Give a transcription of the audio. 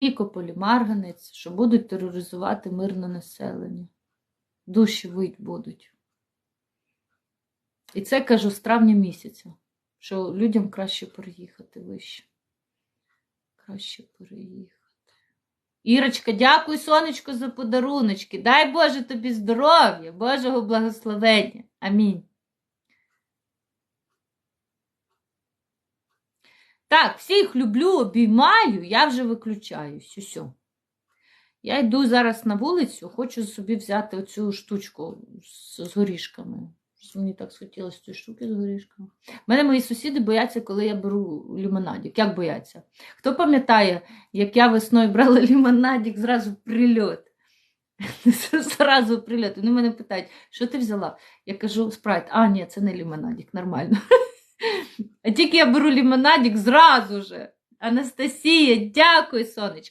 Нікополі, Марганець, що будуть тероризувати мирне населення. Душі вить будуть. І це кажу з травня місяця, що людям краще переїхати вище. Краще переїхати. Ірочка, дякую, сонечко, за подаруночки. Дай Боже тобі здоров'я, Божого благословення. Амінь. Так, всіх люблю, обіймаю, я вже виключаюсь. Усьо. Я йду зараз на вулицю, хочу собі взяти оцю штучку з, з горішками. Мені так схотілося цієї штуки з горішками. У мене мої сусіди бояться, коли я беру лімонадик. Як бояться? Хто пам'ятає, як я весною брала лімонадик, зразу прильот. Зразу прильот. Вони мене питають, що ти взяла? Я кажу, спрайт. А, ні, це не лімонадик, нормально. А тільки я беру лімонадік зразу же. Анастасія, дякую, сонечко.